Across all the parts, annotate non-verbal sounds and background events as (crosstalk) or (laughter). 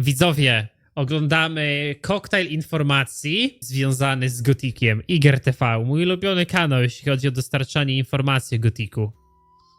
Widzowie, oglądamy koktajl informacji związany z Gotikiem. Iger TV, mój ulubiony kanał, jeśli chodzi o dostarczanie informacji o Gotiku.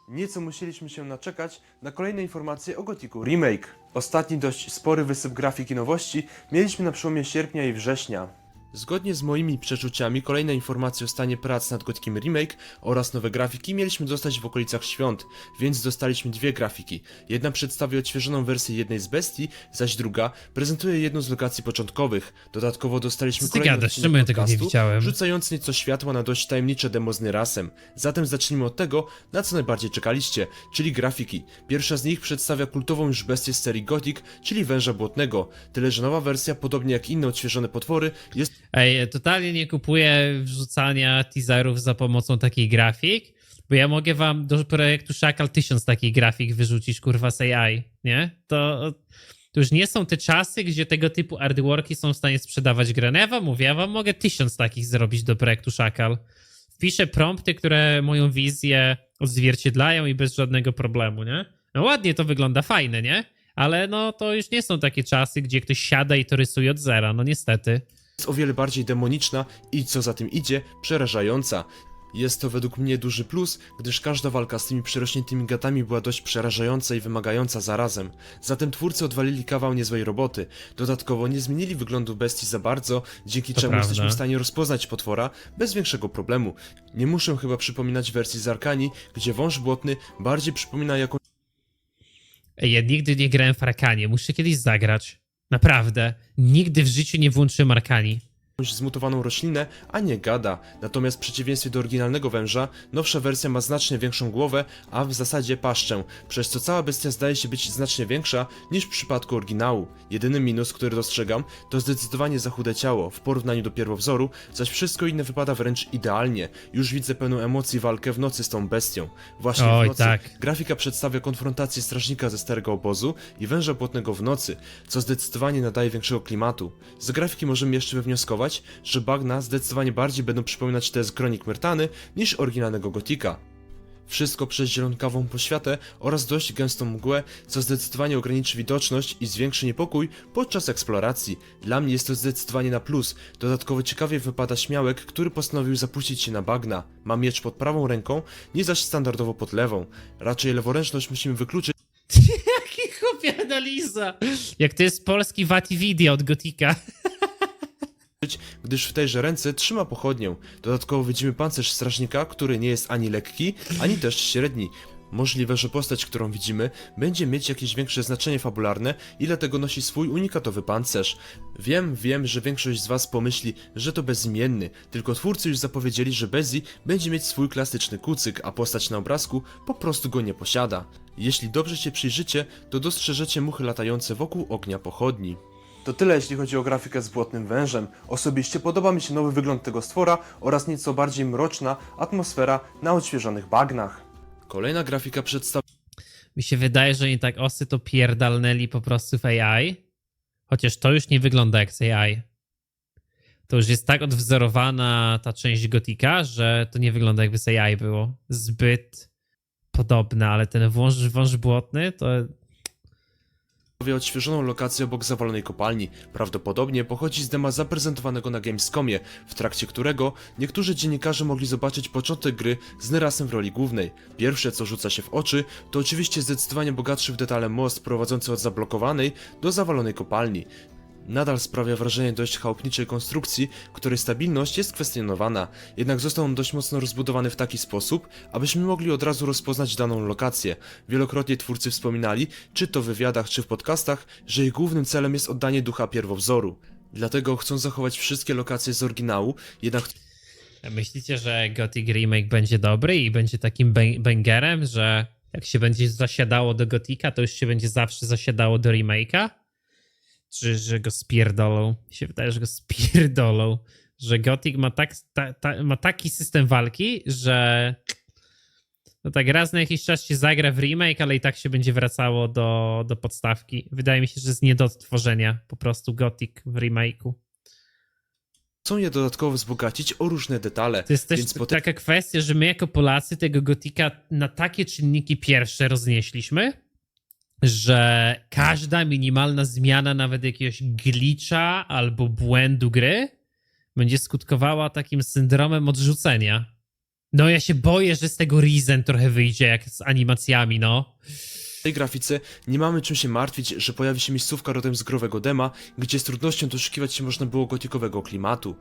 Nieco musieliśmy się naczekać na kolejne informacje o Gotiku Remake. Ostatni dość spory wysyp grafiki nowości mieliśmy na przełomie sierpnia i września. Zgodnie z moimi przeczuciami, kolejne informacje o stanie prac nad Gotikiem Remake oraz nowe grafiki mieliśmy dostać w okolicach świąt, więc dostaliśmy dwie grafiki. Jedna przedstawia odświeżoną wersję jednej z bestii, zaś druga prezentuje jedną z lokacji początkowych. Dodatkowo dostaliśmy ty kolejny gadasz? Czemu ja tego nie widziałem? rzucając nieco światła na dość tajemnicze demo z Nyrasem. Zatem zacznijmy od tego, na co najbardziej czekaliście, czyli grafiki. Pierwsza z nich przedstawia kultową już bestię z serii Gothic, czyli węża błotnego. Tyle, że nowa wersja, podobnie jak inne odświeżone potwory, jest Ej, totalnie nie kupuję wrzucania teaserów za pomocą takich grafik, bo ja mogę wam do projektu Szakal tysiąc takich grafik wyrzucić, kurwa, z AI, nie? To, to już nie są te czasy, gdzie tego typu artworki są w stanie sprzedawać grę. No ja wam mówię, ja wam mogę tysiąc takich zrobić do projektu Szakal. Wpiszę prompty, które moją wizję odzwierciedlają i bez żadnego problemu, nie? No ładnie to wygląda, fajne, nie? Ale no to już nie są takie czasy, gdzie ktoś siada i to rysuje od zera, no niestety. Jest o wiele bardziej demoniczna i co za tym idzie, przerażająca. Jest to według mnie duży plus, gdyż każda walka z tymi przerośniętymi gatami była dość przerażająca i wymagająca zarazem. Zatem twórcy odwalili kawał niezłej roboty. Dodatkowo nie zmienili wyglądu bestii za bardzo, dzięki To czemu prawda. jesteśmy w stanie rozpoznać potwora bez większego problemu. Nie muszę chyba przypominać wersji z Arkani, gdzie wąż błotny bardziej przypomina jakąś Ej, Ja nigdy nie grałem w Arkanie, muszę kiedyś zagrać. Naprawdę. Nigdy w życiu nie włączyłem Arkani. Jakąś zmutowaną roślinę, a nie gada. Natomiast w przeciwieństwie do oryginalnego węża, nowsza wersja ma znacznie większą głowę, a w zasadzie paszczę, przez co cała bestia zdaje się być znacznie większa niż w przypadku oryginału. Jedyny minus, który dostrzegam, to zdecydowanie za chude ciało w porównaniu do pierwowzoru, zaś wszystko inne wypada wręcz idealnie. Już widzę pełną emocji walkę w nocy z tą bestią. Właśnie Oj, w nocy tak. grafika przedstawia konfrontację strażnika ze starego obozu i węża płotnego w nocy, co zdecydowanie nadaje większego klimatu. Z grafiki możemy jeszcze wywnioskować, że bagna zdecydowanie bardziej będą przypominać te z Kronik Myrtany niż oryginalnego Gotika. Wszystko przez zielonkawą poświatę oraz dość gęstą mgłę, co zdecydowanie ograniczy widoczność i zwiększy niepokój podczas eksploracji. Dla mnie jest to zdecydowanie na plus. Dodatkowo ciekawie wypada śmiałek, który postanowił zapuścić się na bagna. Ma miecz pod prawą ręką, nie zaś standardowo pod lewą. Raczej leworęczność musimy wykluczyć, (laughs) Jaki chłopie analiza! Jak to jest polski Vati Video od Gotika. Gdyż w tejże ręce trzyma pochodnię. Dodatkowo widzimy pancerz strażnika, który nie jest ani lekki, ani też średni. Możliwe, że postać, którą widzimy, będzie mieć jakieś większe znaczenie fabularne i dlatego nosi swój unikatowy pancerz. Wiem, wiem, że większość z was pomyśli, że to bezimienny, tylko twórcy już zapowiedzieli, że Bezi będzie mieć swój klasyczny kucyk, a postać na obrazku po prostu go nie posiada. Jeśli dobrze się przyjrzycie, to dostrzeżecie muchy latające wokół ognia pochodni. To tyle jeśli chodzi o grafikę z Błotnym Wężem. Osobiście podoba mi się nowy wygląd tego stwora oraz nieco bardziej mroczna atmosfera na odświeżonych bagnach. Kolejna grafika przedstawia Mi się wydaje, że oni tak osy to pierdalnęli po prostu w AI. Chociaż to już nie wygląda jak z AI. To już jest tak odwzorowana ta część Gotika, że to nie wygląda jakby z AI było. Zbyt podobne, ale ten wąż, wąż błotny to odświeżoną lokację obok zawalonej kopalni. Prawdopodobnie pochodzi z dema zaprezentowanego na Gamescomie, w trakcie którego niektórzy dziennikarze mogli zobaczyć początek gry z Nerasem w roli głównej. Pierwsze co rzuca się w oczy to oczywiście zdecydowanie bogatszy w detale most prowadzący od zablokowanej do zawalonej kopalni. Nadal sprawia wrażenie dość chałupniczej konstrukcji, której stabilność jest kwestionowana, jednak został on dość mocno rozbudowany w taki sposób, abyśmy mogli od razu rozpoznać daną lokację. Wielokrotnie twórcy wspominali, czy to w wywiadach, czy w podcastach, że ich głównym celem jest oddanie ducha pierwowzoru. Dlatego chcą zachować wszystkie lokacje z oryginału, jednak Myślicie, że Gothic Remake będzie dobry i będzie takim bang- bangerem, że jak się będzie zasiadało do Gotika, to już się będzie zawsze zasiadało do remake'a? Czy że go spierdolą? Mi się wydaje, że go spierdolą. Że Gothic ma, tak, ta, ta, ma taki system walki, że no tak raz na jakiś czas się zagra w remake, ale i tak się będzie wracało do, do podstawki. Wydaje mi się, że jest nie do odtworzenia po prostu Gothic w remake'u. chcą je dodatkowo wzbogacić o różne detale. To jest też więc po taka kwestia, że my jako Polacy tego Gotika na takie czynniki pierwsze roznieśliśmy, że każda minimalna zmiana, nawet jakiegoś glitcha albo błędu gry, będzie skutkowała takim syndromem odrzucenia. No ja się boję, że z tego Reason trochę wyjdzie, jak z animacjami, no. W tej grafice nie mamy czym się martwić, że pojawi się miejscówka rodem z growego dema, gdzie z trudnością doszukiwać się można było gotikowego klimatu.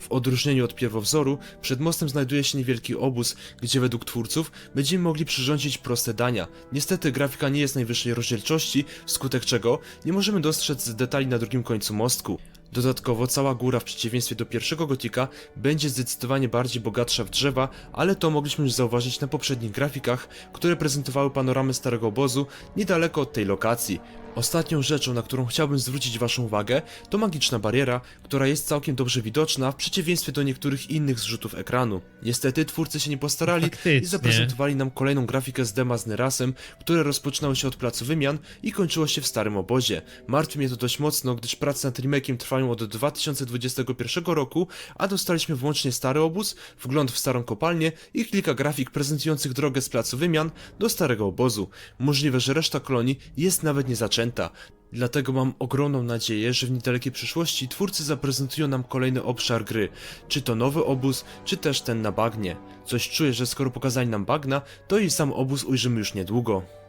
W odróżnieniu od pierwowzoru, przed mostem znajduje się niewielki obóz, gdzie według twórców będziemy mogli przyrządzić proste dania. Niestety grafika nie jest najwyższej rozdzielczości, wskutek czego nie możemy dostrzec detali na drugim końcu mostku. Dodatkowo cała góra w przeciwieństwie do pierwszego gotika będzie zdecydowanie bardziej bogatsza w drzewa, ale to mogliśmy już zauważyć na poprzednich grafikach, które prezentowały panoramę starego obozu niedaleko od tej lokacji. Ostatnią rzeczą, na którą chciałbym zwrócić waszą uwagę, to magiczna bariera, która jest całkiem dobrze widoczna w przeciwieństwie do niektórych innych zrzutów ekranu. Niestety twórcy się nie postarali Faktycznie. i zaprezentowali nam kolejną grafikę z dema z Nerasem, które rozpoczynało się od placu wymian i kończyło się w starym obozie. Martwi mnie to dość mocno, gdyż prace nad remake'iem trwają od 2021 roku, a dostaliśmy włącznie stary obóz, wgląd w starą kopalnię i kilka grafik prezentujących drogę z placu wymian do starego obozu. Możliwe, że reszta kolonii jest nawet nie zaczęta. Dlatego mam ogromną nadzieję, że w niedalekiej przyszłości twórcy zaprezentują nam kolejny obszar gry, czy to nowy obóz, czy też ten na bagnie. Coś czuję, że skoro pokazali nam bagna, to i sam obóz ujrzymy już niedługo.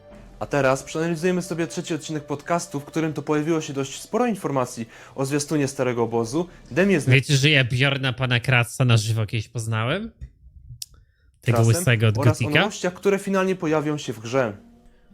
A teraz przeanalizujemy sobie trzeci odcinek podcastu, w którym to pojawiło się dość sporo informacji o zwiastunie starego obozu, demie z Wiecie, że ja Bjorna pana Kratsa na żywo kieś poznałem? Tego łysego od oraz o Gotika? nowościach, które finalnie pojawią się w grze.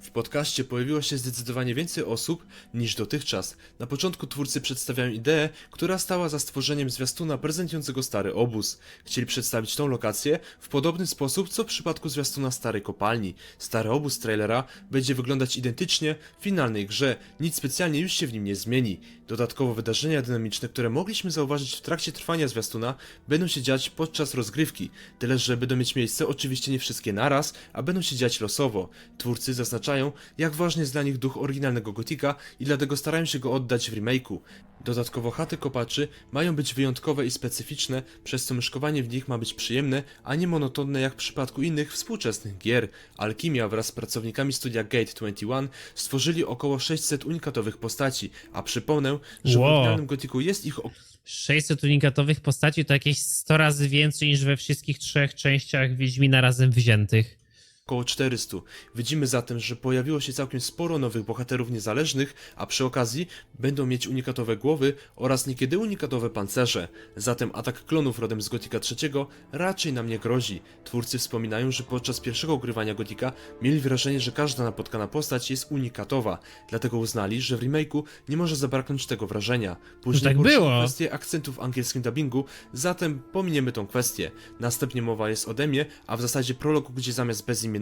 W podcaście pojawiło się zdecydowanie więcej osób niż dotychczas. Na początku twórcy przedstawiają ideę, która stała za stworzeniem zwiastuna prezentującego stary obóz. Chcieli przedstawić tą lokację w podobny sposób, co w przypadku zwiastuna starej kopalni. Stary obóz trailera będzie wyglądać identycznie w finalnej grze, nic specjalnie już się w nim nie zmieni. Dodatkowo wydarzenia dynamiczne, które mogliśmy zauważyć w trakcie trwania zwiastuna, będą się dziać podczas rozgrywki. Tyle, że będą mieć miejsce oczywiście nie wszystkie naraz, a będą się dziać losowo. Twórcy zaznaczają, jak ważny jest dla nich duch oryginalnego Gotika i dlatego starają się go oddać w remake'u. Dodatkowo chaty kopaczy mają być wyjątkowe i specyficzne, przez co myszkowanie w nich ma być przyjemne, a nie monotonne jak w przypadku innych współczesnych gier. Alchemia wraz z pracownikami studia Gate 21 stworzyli około 600 unikatowych postaci, a przypomnę, że w Wow. oryginalnym Gotiku jest ich 600 unikatowych postaci to jakieś 100 razy więcej niż we wszystkich trzech częściach Wiedźmina razem wziętych. Około 400. Widzimy zatem, że pojawiło się całkiem sporo nowych bohaterów niezależnych, a przy okazji będą mieć unikatowe głowy oraz niekiedy unikatowe pancerze. Zatem atak klonów rodem z Gotika III raczej nam nie grozi. Twórcy wspominają, że podczas pierwszego ogrywania Gotika mieli wrażenie, że każda napotkana postać jest unikatowa, dlatego uznali, że w remake'u nie może zabraknąć tego wrażenia. Później tak poruszono było. kwestię akcentów w angielskim dubbingu, zatem pominiemy tą kwestię. Następnie mowa jest o demie, a w zasadzie prologu, gdzie zamiast bezimiennego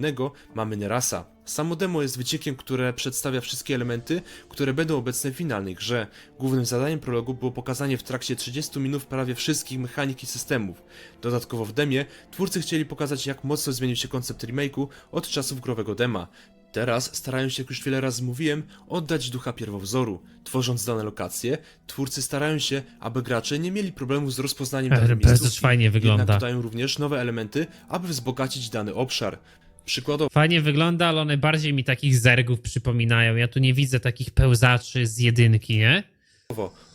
mamy Nerasa. Samo demo jest wyciekiem, które przedstawia wszystkie elementy, które będą obecne w finalnej grze. Głównym zadaniem prologu było pokazanie w trakcie 30 minut prawie wszystkich mechanik i systemów. Dodatkowo w demie twórcy chcieli pokazać jak mocno zmienił się koncept remake'u od czasów growego dema. Teraz starają się, jak już wiele razy mówiłem, oddać ducha pierwowzoru. Tworząc dane lokacje, twórcy starają się, aby gracze nie mieli problemu z rozpoznaniem bardzo miejscówki, fajnie wygląda. Jednak dodają również nowe elementy, aby wzbogacić dany obszar. Przykładowo Fajnie wygląda, ale one bardziej mi takich zergów przypominają. Ja tu nie widzę takich pełzaczy z jedynki, nie?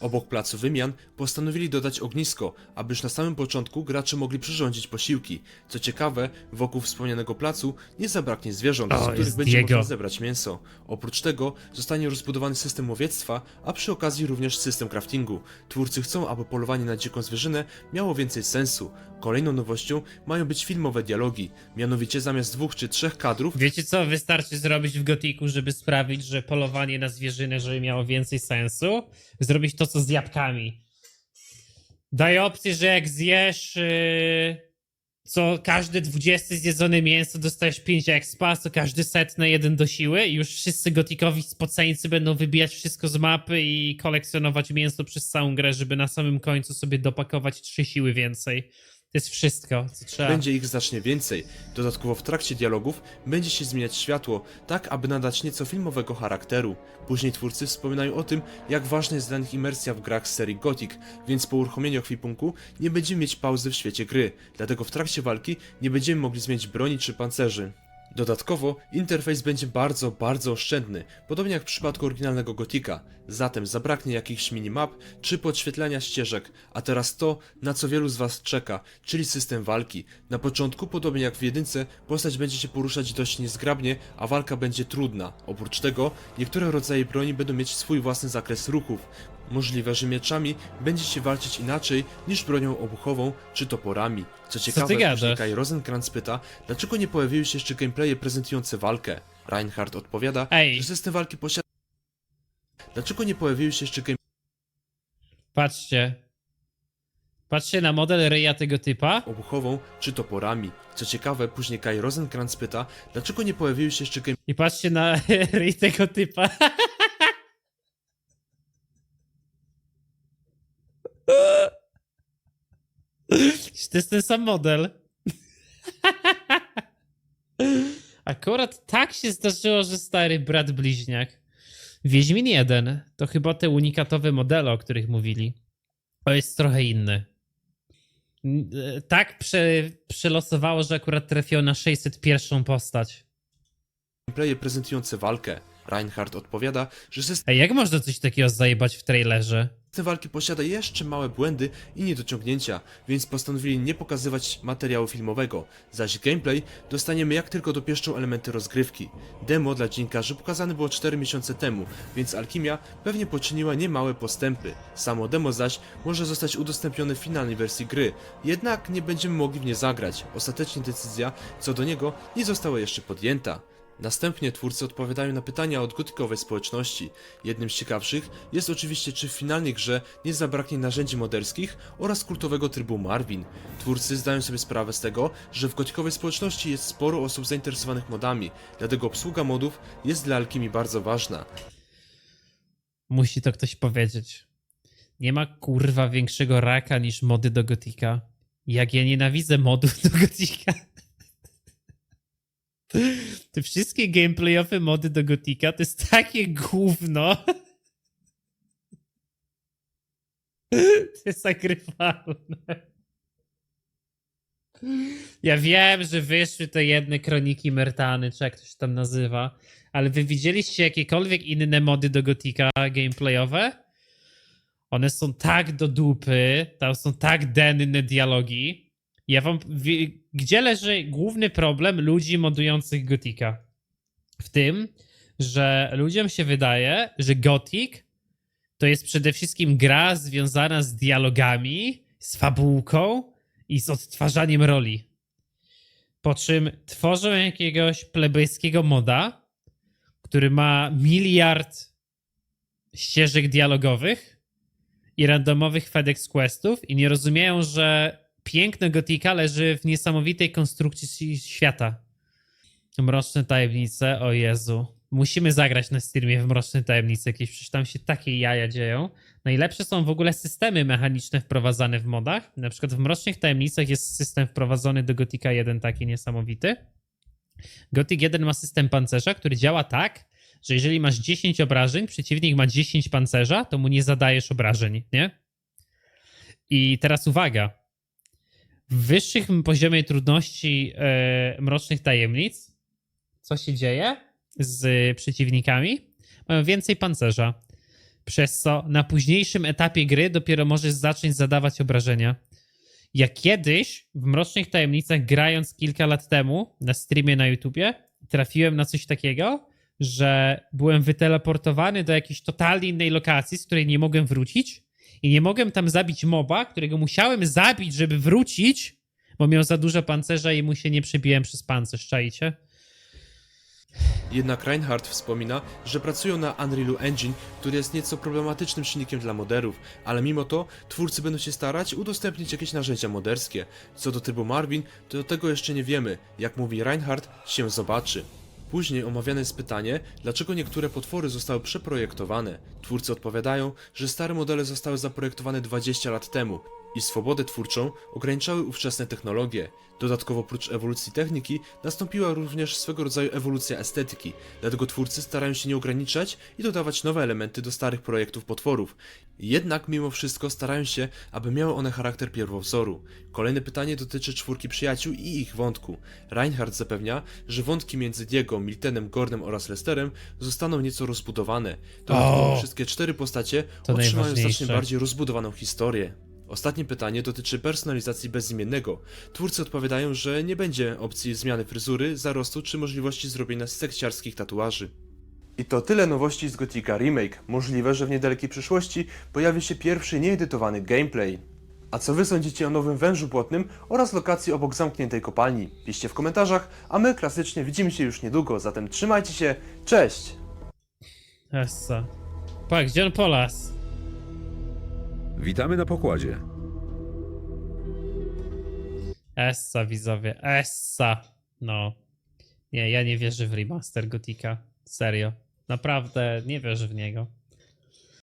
Obok placu wymian postanowili dodać ognisko, aby już na samym początku gracze mogli przyrządzić posiłki. Co ciekawe, wokół wspomnianego placu nie zabraknie zwierząt, O, z których jest będzie Diego. można zebrać mięso. Oprócz tego zostanie rozbudowany system łowiectwa, a przy okazji również system craftingu. Twórcy chcą, aby polowanie na dziką zwierzynę miało więcej sensu. Kolejną nowością mają być filmowe dialogi, mianowicie zamiast dwóch czy trzech kadrów Wiecie co wystarczy zrobić w Gotiku, żeby sprawić, że polowanie na zwierzynę, żeby miało więcej sensu? Zrobić to, co z jabłkami. Daj opcję, że jak zjesz yy, co każde 20 zjedzone mięso dostajesz 5 expa, co każdy setne jeden do siły i już wszyscy gotikowi spoceńcy będą wybijać wszystko z mapy i kolekcjonować mięso przez całą grę, żeby na samym końcu sobie dopakować 3 siły więcej. To jest wszystko, co trzeba. Będzie ich znacznie więcej. Dodatkowo w trakcie dialogów będzie się zmieniać światło, tak aby nadać nieco filmowego charakteru. Później twórcy wspominają o tym, jak ważna jest dla nich imersja w grach z serii Gothic, więc po uruchomieniu ekwipunku nie będziemy mieć pauzy w świecie gry, dlatego w trakcie walki nie będziemy mogli zmienić broni czy pancerzy. Dodatkowo, interfejs będzie bardzo, bardzo oszczędny, podobnie jak w przypadku oryginalnego Gotika, zatem zabraknie jakichś minimap czy podświetlania ścieżek, a teraz to, na co wielu z Was czeka, czyli system walki. Na początku, podobnie jak w jedynce, postać będzie się poruszać dość niezgrabnie, a walka będzie trudna. Oprócz tego, niektóre rodzaje broni będą mieć swój własny zakres ruchów. Możliwe, że mieczami będziecie walczyć inaczej niż bronią obuchową czy toporami. Co ciekawe, później Kai Rosenkrantz pyta, dlaczego nie pojawiły się jeszcze gameplaye prezentujące walkę. Reinhardt odpowiada, Ej. że system walki posiada... Dlaczego nie pojawiły się jeszcze Patrzcie. Patrzcie na model ryja tego typa. obuchową czy toporami. Co ciekawe, później Kai Rosenkrantz pyta, dlaczego nie pojawiły się jeszcze I patrzcie na (laughs) ryj tego typa. (laughs) Czy To jest ten sam model. Akurat tak się zdarzyło, że stary brat bliźniak. Wiedźmin 1 to chyba te unikatowe modele, o których mówili. To jest trochę inny. E, Tak prze, przelosowało, że akurat trafiło na 601 postać. gameplaye prezentujące walkę. Reinhardt odpowiada, że system Ej, jak można coś takiego zajebać w trailerze? walki posiada jeszcze małe błędy i niedociągnięcia, więc postanowili nie pokazywać materiału filmowego, zaś gameplay dostaniemy jak tylko dopieszczą elementy rozgrywki. Demo dla dziennikarzy pokazane było 4 miesiące temu, więc Alchemia pewnie poczyniła niemałe postępy. Samo demo zaś może zostać udostępnione w finalnej wersji gry, jednak nie będziemy mogli w nie zagrać. Ostatecznie decyzja co do niego nie została jeszcze podjęta. Następnie twórcy odpowiadają na pytania od gotykowej społeczności. Jednym z ciekawszych jest oczywiście, czy w finalnej grze nie zabraknie narzędzi moderskich oraz kultowego trybu Marvin. Twórcy zdają sobie sprawę z tego, że w gotykowej społeczności jest sporo osób zainteresowanych modami, dlatego obsługa modów jest dla Alchemii bardzo ważna. Musi to ktoś powiedzieć. Nie ma kurwa większego raka niż mody do Gotika. Jak ja nienawidzę modów do Gotika. (laughs) Te wszystkie gameplayowe mody do Gotika to jest takie gówno. (laughs) To jest zagrywalne. Ja wiem, że wyszły te jedne kroniki Mertany, czy jak to się tam nazywa, ale wy widzieliście jakiekolwiek inne mody do Gotika gameplayowe? One są tak do dupy, tam są tak denne dialogi. Ja wam. Gdzie leży główny problem ludzi modujących Gotika? W tym, że ludziom się wydaje, że Gothic to jest przede wszystkim gra związana z dialogami, z fabułką i z odtwarzaniem roli. Po czym tworzą jakiegoś plebejskiego moda, który ma miliard ścieżek dialogowych i randomowych FedEx questów i nie rozumieją, że piękno Gotika leży w niesamowitej konstrukcji świata. Mroczne tajemnice, o Jezu. Musimy zagrać na streamie w Mroczne Tajemnice jakieś, przecież tam się takie jaja dzieją. Najlepsze są w ogóle systemy mechaniczne wprowadzane w modach. Na przykład w Mrocznych Tajemnicach jest system wprowadzony do Gotika 1 taki niesamowity. Gothic 1 ma system pancerza, który działa tak, że jeżeli masz 10 obrażeń, przeciwnik ma 10 pancerza, to mu nie zadajesz obrażeń, nie? I teraz uwaga. W wyższym poziomie trudności e, Mrocznych Tajemnic, co się dzieje z przeciwnikami? Mają więcej pancerza. Przez co na późniejszym etapie gry dopiero możesz zacząć zadawać obrażenia. Ja kiedyś w Mrocznych Tajemnicach, grając kilka lat temu na streamie na YouTubie, trafiłem na coś takiego, że byłem wyteleportowany do jakiejś totalnie innej lokacji, z której nie mogłem wrócić i nie mogłem tam zabić moba, którego musiałem zabić, żeby wrócić, bo miał za dużo pancerza i mu się nie przebiłem przez pancerz, czajcie? Jednak Reinhardt wspomina, że pracują na Unrealu Engine, który jest nieco problematycznym silnikiem dla moderów, ale mimo to twórcy będą się starać udostępnić jakieś narzędzia moderskie. Co do trybu Marvin, to tego jeszcze nie wiemy. Jak mówi Reinhardt, się zobaczy. Później omawiane jest pytanie, dlaczego niektóre potwory zostały przeprojektowane. Twórcy odpowiadają, że stare modele zostały zaprojektowane 20 lat temu. I swobodę twórczą ograniczały ówczesne technologie. Dodatkowo prócz ewolucji techniki nastąpiła również swego rodzaju ewolucja estetyki, dlatego twórcy starają się nie ograniczać i dodawać nowe elementy do starych projektów potworów. Jednak mimo wszystko starają się, aby miały one charakter pierwowzoru. Kolejne pytanie dotyczy czwórki przyjaciół i ich wątku. Reinhardt zapewnia, że wątki między Diego, Miltenem, Gordem oraz Lesterem zostaną nieco rozbudowane. Dodatkowo wszystkie cztery postacie otrzymają znacznie bardziej rozbudowaną historię. Ostatnie pytanie dotyczy personalizacji bezimiennego. Twórcy odpowiadają, że nie będzie opcji zmiany fryzury, zarostu czy możliwości zrobienia sekciarskich tatuaży. I to tyle nowości z Gotika Remake. Możliwe, że w niedalekiej przyszłości pojawi się pierwszy nieedytowany gameplay. A co wy sądzicie o nowym wężu płotnym oraz lokacji obok zamkniętej kopalni? Piszcie w komentarzach, a my klasycznie widzimy się już niedługo, zatem trzymajcie się, cześć! Essa. Pa, gdzie on polas? Witamy na pokładzie. Essa, widzowie. Essa. No. Nie, ja nie wierzę w remaster Gotika. Serio. Naprawdę nie wierzę w niego.